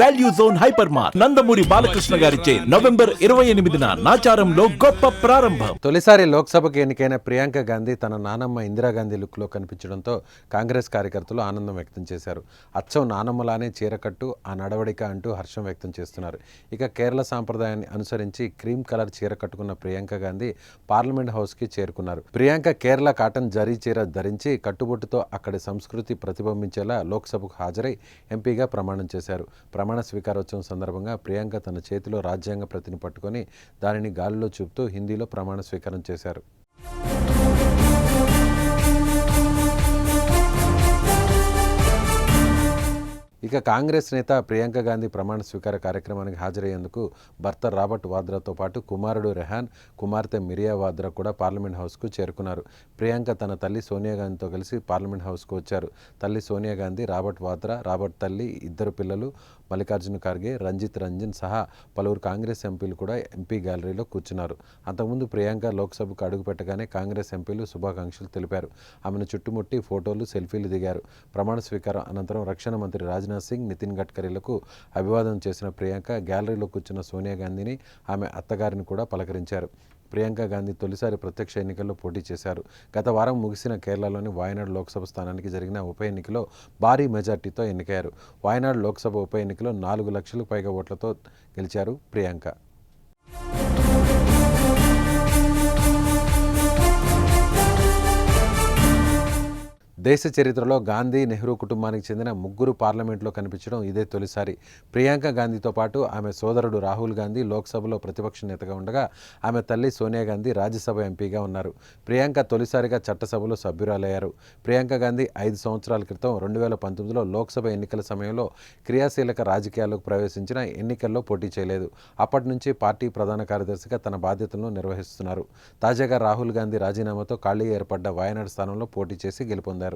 Value zone hyper మార్ నందమూరి బాలకృష్ణ గారిచే November ఇరవై ఎనిమిదిన నాచారంలో గొప్ప ప్రారంభం. తొలిసారి లోక్సభకు ఎన్నికైన ప్రియాంక గాంధీ తన నానమ్మ ఇందిరాగాంధీ లుక్లో కనిపించడంతో కాంగ్రెస్ కార్యకర్తలు ఆనందం వ్యక్తం చేశారు. అచ్చం నానమ్మలానే చీరకట్టు ఆ నడవడిక అంటూ హర్షం వ్యక్తం చేస్తున్నారు. ఇక కేరళ సాంప్రదాయాన్ని అనుసరించి క్రీమ్ కలర్ చీర కట్టుకున్న ప్రియాంక గాంధీ పార్లమెంట్ హౌస్కి చేరుకున్నారు. ప్రియాంక కేరళ కాటన్ జరీ చీర ధరించి కట్టుబొట్టుతో అక్కడి సంస్కృతి ప్రతిబింబించేలా లోక్సభకు హాజరై ఎంపీగా ప్రమాణం చేశారు. ప్రమాణ స్వీకారోత్సవం సందర్భంగా ప్రియాంక తన చేతిలో రాజ్యాంగ ప్రతిని పట్టుకొని దానిని గాలిలో చూపుతూ హిందీలో ప్రమాణ స్వీకారం చేశారు. ఇక కాంగ్రెస్ నేత ప్రియాంక గాంధీ ప్రమాణ స్వీకార కార్యక్రమానికి హాజరయ్యేందుకు భర్త రాబర్ట్ వాద్రాతో పాటు కుమారుడు రెహాన్ కుమార్తె మిరియా వాద్రా కూడా పార్లమెంట్ హౌస్కు చేరుకున్నారు. ప్రియాంక తన తల్లి సోనియా గాంధీతో కలిసి పార్లమెంట్ హౌస్కు వచ్చారు. తల్లి సోనియా గాంధీ రాబర్ట్ వాద్రా రాబర్ట్ తల్లి ఇద్దరు పిల్లలు మల్లికార్జున ఖార్గే రంజిత్ రంజన్ సహా పలువురు కాంగ్రెస్ ఎంపీలు కూడా ఎంపీ గ్యాలరీలో కూర్చున్నారు. అంతకుముందు ప్రియాంక లోక్సభకు అడుగుపెట్టగానే కాంగ్రెస్ ఎంపీలు శుభాకాంక్షలు తెలిపారు. ఆమెను చుట్టుముట్టి ఫోటోలు సెల్ఫీలు దిగారు. ప్రమాణ స్వీకారం అనంతరం రక్షణ మంత్రి రాజ్నాథ్ సింగ్ నితిన్ గడ్కరీలకు అభివాదం చేసిన ప్రియాంక గ్యాలరీలో కూర్చున్న సోనియా గాంధీని ఆమె అత్తగారిని కూడా పలకరించారు. ప్రియాంక గాంధీ తొలిసారి ప్రత్యక్ష ఎన్నికల్లో పోటీ చేశారు. గత వారం ముగిసిన కేరళలోని వాయనాడు లోక్సభ స్థానానికి జరిగిన ఉప ఎన్నికలో భారీ మెజార్టీతో ఎన్నికయ్యారు. వాయనాడు లోక్సభ ఉప ఎన్నికలో నాలుగు లక్షలకు పైగా ఓట్లతో గెలిచారు ప్రియాంక. దేశ చరిత్రలో గాంధీ నెహ్రూ కుటుంబానికి చెందిన ముగ్గురు పార్లమెంట్లో కనిపించడం ఇదే తొలిసారి. ప్రియాంక గాంధీతో పాటు ఆమె సోదరుడు రాహుల్ గాంధీ లోక్సభలో ప్రతిపక్ష నేతగా ఉండగా ఆమె తల్లి సోనియా గాంధీ రాజ్యసభ ఎంపీగా ఉన్నారు. ప్రియాంక తొలిసారిగా చట్టసభలో సభ్యురాలయ్యారు. ప్రియాంక గాంధీ ఐదు సంవత్సరాల క్రితం రెండు వేల పంతొమ్మిదిలో లోక్సభ ఎన్నికల సమయంలో క్రియాశీలక రాజకీయాల్లోకి ప్రవేశించిన ఎన్నికల్లో పోటీ చేయలేదు. అప్పటి నుంచి పార్టీ ప్రధాన కార్యదర్శిగా తన బాధ్యతలను నిర్వహిస్తున్నారు. తాజాగా రాహుల్ గాంధీ రాజీనామాతో ఖాళీ ఏర్పడ్డ వాయనాడ్ స్థానంలో పోటీ చేసి గెలుపొందారు.